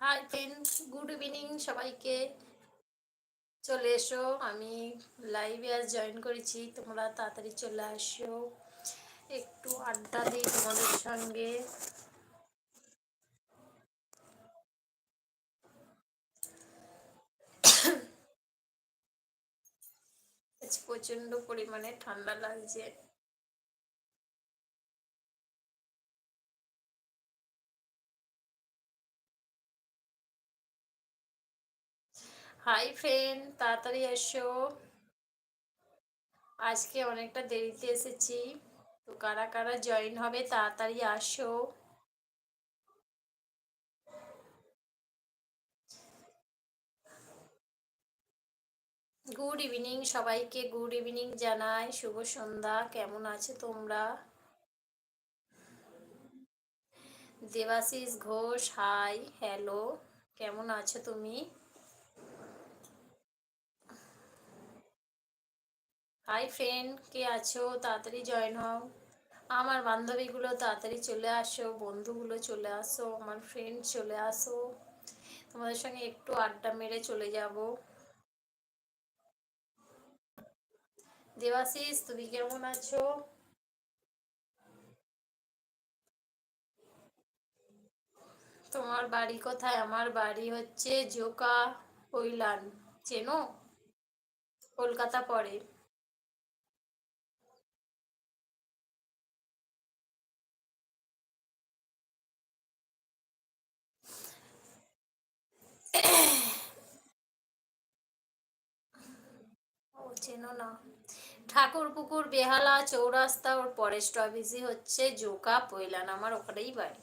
Hi friends good evening সবাইকে। চলে এসো। আমি লাইভে আজ জয়েন করেছি। তোমরা তাড়াতাড়ি চলে আসো। একটু আড্ডা দিই তোমাদের সঙ্গে। প্রচণ্ড পরিমাণে ঠান্ডা লাগছে। হাই ফ্রেন্ড তাড়াতাড়ি এসো। আজকে অনেকটা দেরিতে এসেছি। তো কারা কারা জয়েন হবে, তাড়াতাড়ি আসো। গুড ইভিনিং সবাইকে। গুড ইভিনিং জানাই। শুভ সন্ধ্যা। কেমন আছে তোমরা? দেবাশিস ঘোষ হাই হ্যালো কেমন আছো তুমি? হাই ফ্রেন্ড কে আছো? তাড়াতাড়ি জয়েন হও। আমার বান্ধবীগুলো তাড়াতাড়ি চলে আসো, বন্ধুগুলো চলে আসো, আমার ফ্রেন্ড চলে আসো। তোমাদের সঙ্গে একটু আড্ডা মেরে চলে যাব। দেবাশিস, তুমি কেমন আছো? তোমার বাড়ি কোথায়? আমার বাড়ি হচ্ছে জোকা কৈলান চেনো? কলকাতা পড়ে চেনো না। ঠাকুর পুকুর বেহালা, চৌরাস্তা, ওর ফরেস্ট অফিসই হচ্ছে জোকা পৈলান আমার ওখানেই বাড়ি।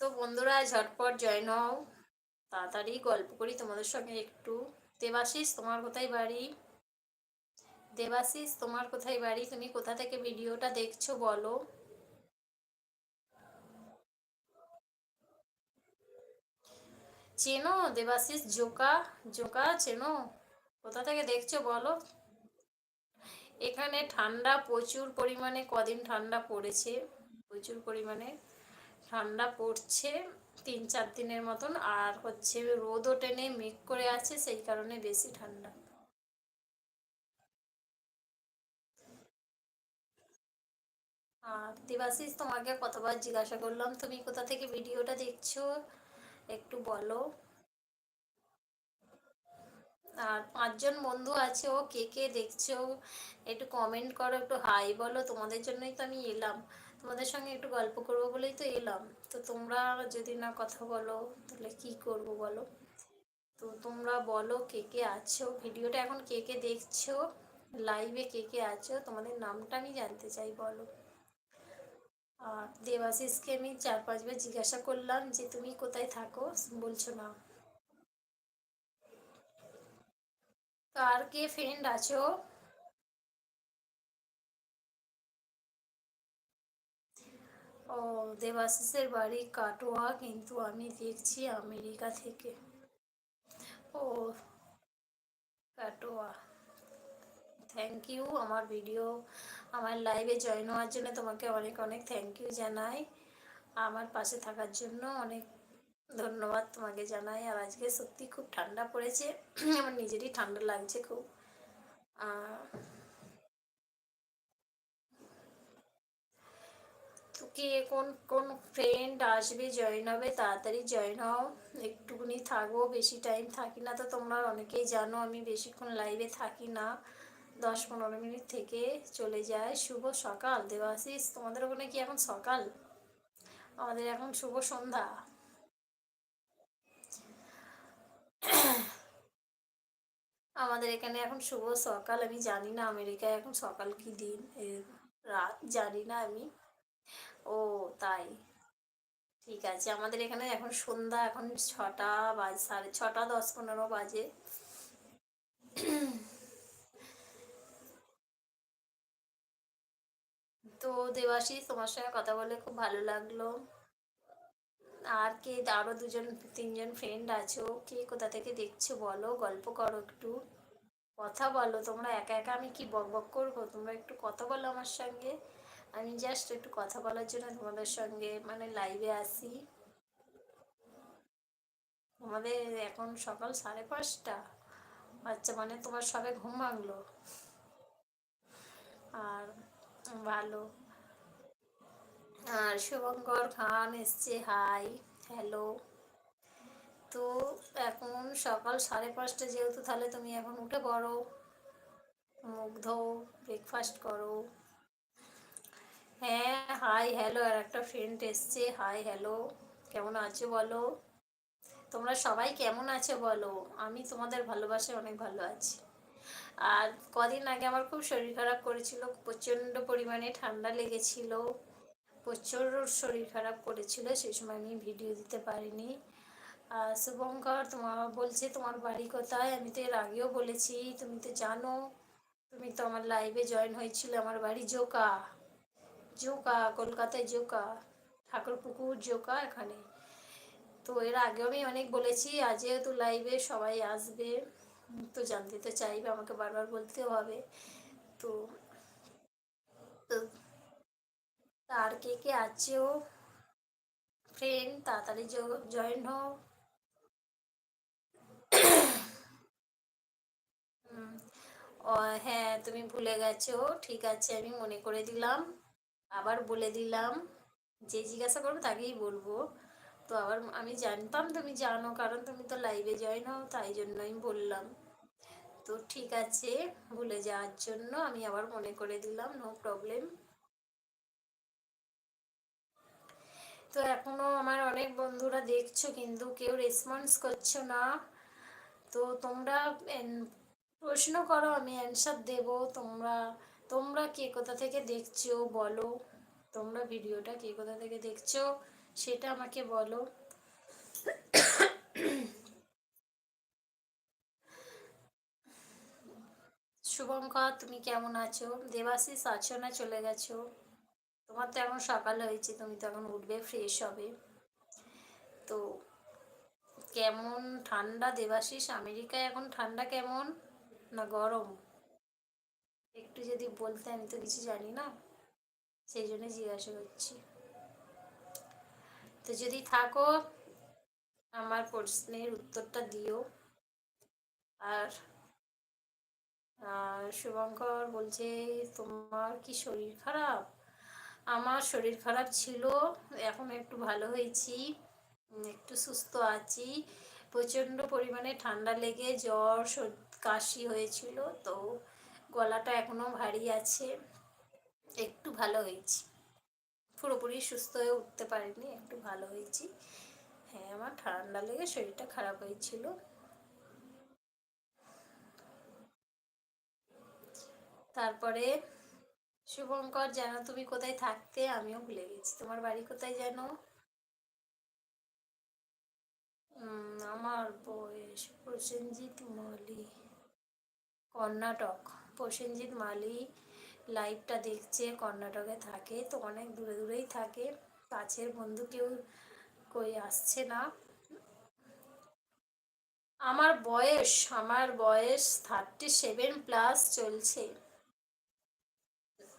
তো বন্ধুরা, ঝটপট জয়েন হও। তাড়াতাড়ি গল্প করি তোমাদের সঙ্গে একটু। দেবাশিস, তোমার কোথায় বাড়ি? দেবাশিস, তোমার কোথায় বাড়ি? তুমি কোথা থেকে ভিডিওটা দেখছ বলো। চেনো দেবাশিস, জোকা জোকা চেনো? কোথা থেকে দেখছ বলো? এখানে ঠান্ডা প্রচুর পরিমাণে, কদিন ঠান্ডা পড়েছে, প্রচুর পরিমাণে ঠান্ডা পড়ছে, তিন চার দিনের মতন, আর হচ্ছে রোদও টেনে মেঘ করে আছে, সেই কারণে বেশি ঠান্ডা। আর দেবাশিস, তোমাকে কতবার জিজ্ঞাসা করলাম, তুমি কোথা থেকে ভিডিওটা দেখছ? একটু বলো। আর পাঁচজন বন্ধু আছে, ও কে কে দেখছ? একটু কমেন্ট করো, একটু হাই বলো। তোমাদের জন্যই তো আমি এলাম। তোমাদের সঙ্গে একটু গল্প করব বলেই তো এলাম। তো তোমরা যদি না কথা বলো, তাহলে কি করব বলো? তো তোমরা বলো কে কে আছো? ভিডিওটা এখন কে কে দেখছ? লাইভে কে কে আছো? তোমাদের নামটা আমি জানতে চাই, বলো। দেবাশিসকে আমি চার পাঁচবার জিজ্ঞাসা করলাম যে, তুমি কোথায় থাকো? বলছো, না। আর কে ফ্রেন্ড আছো? ও, দেবাশিসের বাড়ি কাটোয়া, কিন্তু আমি দেখছি আমেরিকা থেকে। ও, কাটোয়া। থ্যাংক ইউ আমার ভিডিও আমার লাইভে জয়েন হওয়ার জন্য তোমাকে অনেক অনেক থ্যাংক ইউ জানাই। আমার পাশে থাকার জন্য অনেক ধন্যবাদ তোমাকে জানাই। আর আজকে সত্যি খুব ঠান্ডা পড়েছে। আমার নিজেরই ঠান্ডা লাগছে খুব। কে কোন কোন ফ্রেন্ড আসবে জয়েন হবে, তাড়াতাড়ি জয়েন হও। একটুকুনি থাকব, বেশি টাইম থাকি না। তো তোমরা অনেকেই জানো, আমি বেশিক্ষণ লাইভে থাকি না। দশ পনেরো মিনিট থেকে চলে যায়। শুভ সকাল। দেবাশিস, তোমাদের ওখানে কি এখন সকাল? আমাদের এখন শুভ সন্ধ্যা। আমাদের এখানে এখন শুভ সকাল। আমি জানি না আমেরিকায় এখন সকাল কি দিন রাত জানি না আমি। ও, তাই। ঠিক আছে, আমাদের এখানে এখন সন্ধ্যা, এখন ছটা বাজে, সাড়ে ছটা দশ পনেরো বাজে। তো দেবাশিস তোমার সঙ্গে কথা বলে খুব ভালো লাগল। আর কে? আরও দুজন, তিনজন ফ্রেন্ড আছো। কে কোথা থেকে দেখছ বলো? গল্প করো একটু। কথা বলো, তোমরা একা একা আমি কি বক বক করব? তোমরা একটু কথা বলো আমার সঙ্গে। আমি জাস্ট একটু কথা বলার জন্য তোমাদের সঙ্গে মানে লাইভে আসি আমাদের এখন সকাল সাড়ে পাঁচটা। আচ্ছা মানে তোমার সবে ঘুম ভাঙলো। আর ভালো। আর শুভঙ্কর খান এসছে হাই হ্যালো তো এখন সকাল সাড়ে পাঁচটা যেহেতু, তাহলে তুমি এখন উঠে পড়ো। মুখ ধো ব্রেকফাস্ট করো। হ্যাঁ হাই হ্যালো আর একটা ফ্রেন্ড এসছে হাই হ্যালো কেমন আছো বলো? তোমরা সবাই কেমন আছো বলো? আমি তোমাদের ভালোবাসায় অনেক ভালো আছি। আর কদিন আগে আমার খুব শরীর খারাপ করেছিল, প্রচণ্ড পরিমাণে ঠান্ডা লেগেছিল প্রচুর শরীর খারাপ করেছিল, সেই সময় আমি ভিডিও দিতে পারিনি। শুভঙ্কর, তোমার বলছে, তোমার বাড়ি কোথায়? আমি তো এর আগেও বলেছি, তুমি তো জানো, তুমি তো আমার লাইভে জয়েন হয়েছিল, আমার বাড়ি জোকা জোকা, কলকাতায় জোকা, ঠাকুরপুকুর জোকা এখানে। তো এর আগেও আমি অনেক বলেছি, আজ যেহেতু লাইভে সবাই আসবে। তো জানতে তো চাইবে, আমাকে বারবার বলতেও হবে। তো তার কে কে আছেও ফ্রেন্ড তাড়াতাড়ি জয়েন হও। হ্যাঁ তুমি ভুলে গেছো, ঠিক আছে, আমি মনে করে দিলাম। আবার বলে দিলাম। যে জিজ্ঞাসা করব তাকেই বলব। তো আবার আমি জানতাম তুমি জানো, কারণ তুমি তো লাইভে জয়েন হও, তাই জন্য আমি বললাম। তো ঠিক আছে, ভুলে যাওয়ার জন্য আমি আবার মনে করে দিলাম নো প্রবলেম তো এখনও আমার অনেক বন্ধুরা দেখছ, কিন্তু কেউ রেসপন্স করছ না। তো তোমরা প্রশ্ন করো, আমি অ্যান্সার দেব। তোমরা তোমরা কে কোথা থেকে দেখছ, বলো। তোমরা ভিডিওটা কে কোথা থেকে দেখছ? সেটা আমাকে বলো। শুভঙ্কর, তুমি কেমন আছো? দেবাশিস, আছো না চলে গেছো? তোমার তো এখন সকাল হয়েছে, তুমি তো এখন উঠবে ফ্রেশ হবে। তো কেমন ঠান্ডা দেবাশিস? আমেরিকায় এখন ঠান্ডা কেমন না গরম? একটু যদি বলতে, আমি তো কিছু জানি না, সেই জন্য জিজ্ঞাসা করছি। তো যদি থাকো, আমার প্রশ্নের উত্তরটা দিও। আর শুভঙ্কর বলছে, তোমার কি শরীর খারাপ? আমার শরীর খারাপ ছিল, এখন একটু ভালো হয়েছি একটু সুস্থ আছি। প্রচণ্ড পরিমাণে ঠান্ডা লেগে জ্বর কাশি হয়েছিল, তো গলাটা এখনও ভারী আছে, একটু ভালো হয়েছি। পুরোপুরি সুস্থ হয়ে উঠতে পারিনি, একটু ভালো হয়েছি। হ্যাঁ আমার ঠান্ডা লেগে শরীরটা খারাপ হয়েছিল। তারপরে, শুভঙ্কর, জানো তুমি কোথায় থাকতে? আমিও ভুলে গেছি। তোমার বাড়ি কোথায় জানো? আমার বয়স প্রসেনজিৎ মালি কর্ণাটক। প্রসেনজিৎ মালি লাইভটা দেখছে, কর্ণাটকে থাকে, তো অনেক দূরে দূরেই থাকে। কাছের বন্ধু কেউ কই আসছে না। আমার বয়স আমার বয়স থার্টি সেভেন প্লাস চলছে।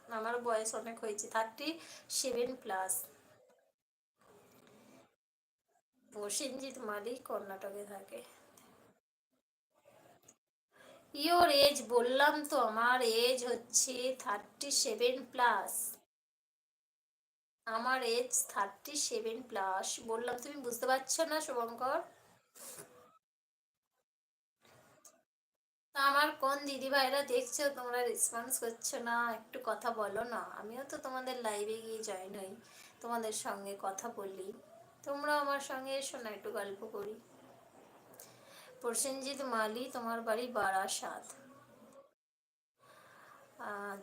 আমার বয়স অনেক হয়েছে thirty seven plus Prosenjit Malik কর্ণাটকে থাকে। ইয়োর এজ বললাম তো, আমার এজ হচ্ছে থার্টি সেভেন প্লাস আমার এজ থার্টি সেভেন প্লাস বললাম, তুমি বুঝতে পারছ না, শুভঙ্কর? আমার কোন দিদি ভাইরা দেখছ, তোমরা রেসপন্স করছ না, একটু কথা বলো না। আমিও তো তোমাদের লাইভে গিয়ে জয়েন হই, তোমাদের সঙ্গে কথা বলি। তোমরা আমার সঙ্গে এসো না, একটু গল্প করি। প্রসেনজিৎ মালি তোমার বাড়ি বারাসাত।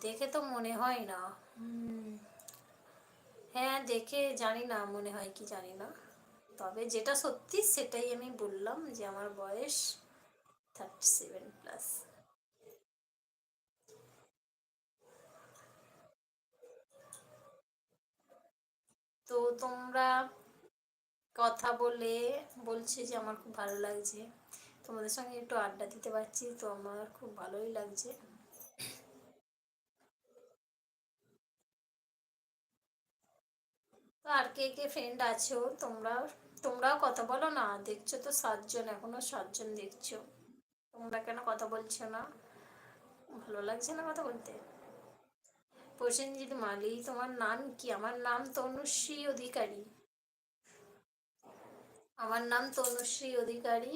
দেখে তো মনে হয় না। হ্যাঁ দেখে জানি না, মনে হয় কি জানি না। তবে যেটা সত্যি সেটাই আমি বললাম যে আমার বয়স থার্টি সেভেন প্লাস তো তোমরা কথা বলে বলছে যে আমার খুব ভালো লাগছে। তোমাদের সঙ্গে একটু আড্ডা দিতে পারছি, তো আমার খুব ভালোই লাগছে। তো আর কে কে ফ্রেন্ড আছো? তোমরা তোমরাও কথা বলো না, দেখছ তো সাতজন, এখনও সাতজন দেখছ। তোমরা কেন কথা বলছো না? ভালো লাগছে না কথা বলতে? প্রসেনজিৎ মালি, তোমার নাম কি? আমার নাম তনুশ্রী অধিকারী। আমার নাম তনুশ্রী অধিকারী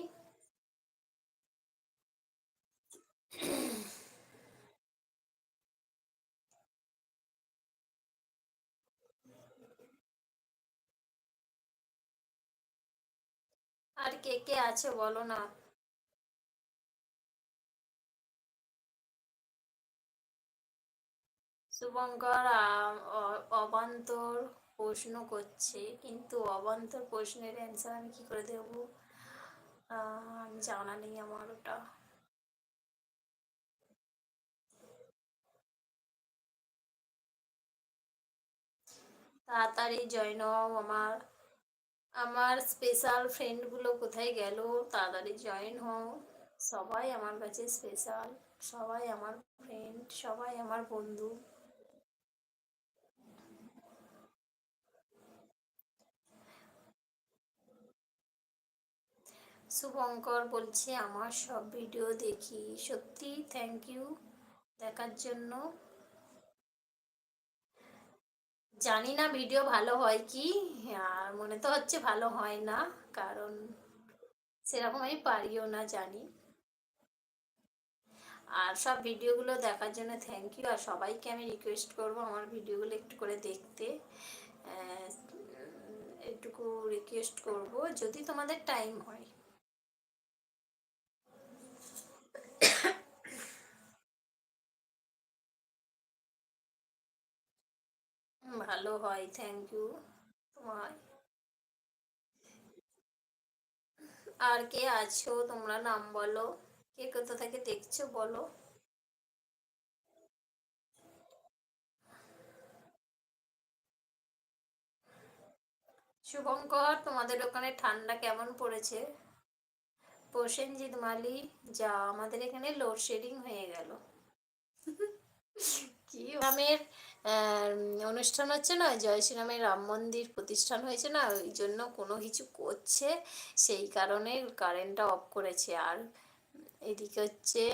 আর কে কে আছে বলো না। শুভঙ্কর অবান্তর প্রশ্ন করছে, কিন্তু অবান্তর প্রশ্নের অ্যান্সার আমি কি করে দেব? আমি জানা নেই আমার ওটা। তাড়াতাড়ি জয়েন আমার। আমার স্পেশাল ফ্রেন্ডগুলো কোথায় গেল, তাড়াতাড়ি জয়েন হও। সবাই আমার কাছে স্পেশাল সবাই আমার ফ্রেন্ড সবাই আমার বন্ধু। শুভঙ্কর বলছে, আমার সব ভিডিও দেখি। সত্যি থ্যাংক ইউ দেখার জন্য। জানি না ভিডিও ভালো হয় কি, আর মনে তো হচ্ছে ভালো হয় না, কারণ সেরকম আমি পারিও না জানি। আর সব ভিডিওগুলো দেখার জন্য থ্যাংক ইউ আর সবাইকে আমি রিকোয়েস্ট করব আমার ভিডিওগুলো একটু করে দেখতে। একটুকু রিকোয়েস্ট করব, যদি তোমাদের টাইম হয়। ভালো হয় থ্যাংক ইউ তোমায় আর কে আছো? তোমরা নাম বলো। কে কোথা থেকে দেখছ বলো। শুভঙ্কর, তোমাদের ওখানে ঠান্ডা কেমন পড়েছে? প্রসেনজিৎ মালি যা আমাদের এখানে লোডশেডিং হয়ে গেল। কি রামের অনুষ্ঠান হচ্ছে না, জয় শ্রীরামের রাম মন্দির প্রতিষ্ঠান হয়েছে না, ওই জন্য কোনো কিছু করছে, সেই কারণে কারেন্টটা অফ করেছে। আর এদিকে হচ্ছে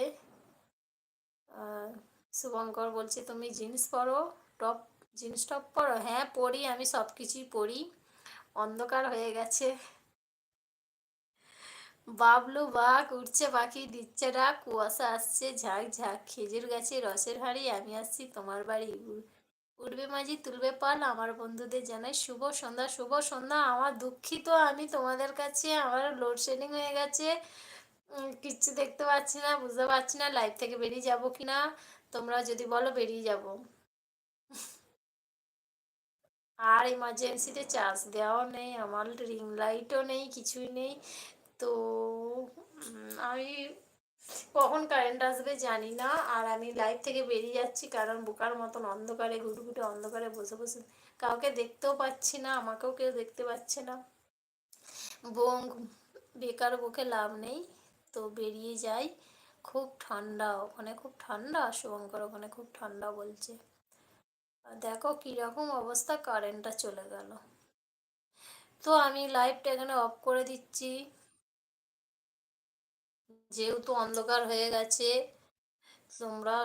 শুভঙ্কর বলছে, তুমি জিন্স পরো টপ জিন্স টপ পরো? হ্যাঁ পরি, আমি সব কিছুই পরি, অন্ধকার হয়ে গেছে। বাবলু বাঘ উঠছে পাখি দিচ্ছে, ডাক, কুয়াশা আসছে, ঝাঁক ঝাঁক, খেজুর গাছে রসের হাড়ি, আমি আসছি তোমার বাড়ি। উঠবে মাঝি, তুলবে পাল। আমার বন্ধুদের জানাই, শুভ সন্ধ্যা শুভ সন্ধ্যা। আমার দুঃখিত, আমি তোমাদের কাছে আমার লোডশেডিং হয়ে গেছে। কিচ্ছু দেখতে পাচ্ছি না, বুঝতে পারছি না লাইভ থেকে বেরিয়ে যাব কি না। তোমরা যদি বলো, বেরিয়ে যাব। আর ইমার্জেন্সিতে চার্জ দেওয়াও নেই, আমার রিং লাইটও নেই, কিছুই নেই। তো আমি কখন কারেন্ট আসবে জানি না, আর আমি লাইভ থেকে বেরিয়ে যাচ্ছি কারণ বোকার মতন অন্ধকারে, ঘুটঘুটে অন্ধকারে বসে বসে কাউকে দেখতেও পাচ্ছি না, আমাকেও কেউ দেখতে পাচ্ছে না। বোং বেকার বুকে লাভ নেই, তো বেরিয়ে যাই। খুব ঠান্ডা, ওখানে খুব ঠান্ডা, শুভঙ্কর ওখানে খুব ঠান্ডা বলছে। দেখো কীরকম অবস্থা কারেন্টটা চলে গেল। তো আমি লাইভটা এখানে অফ করে দিচ্ছি। যেহেতু অন্ধকার হয়ে গেছে তোমরা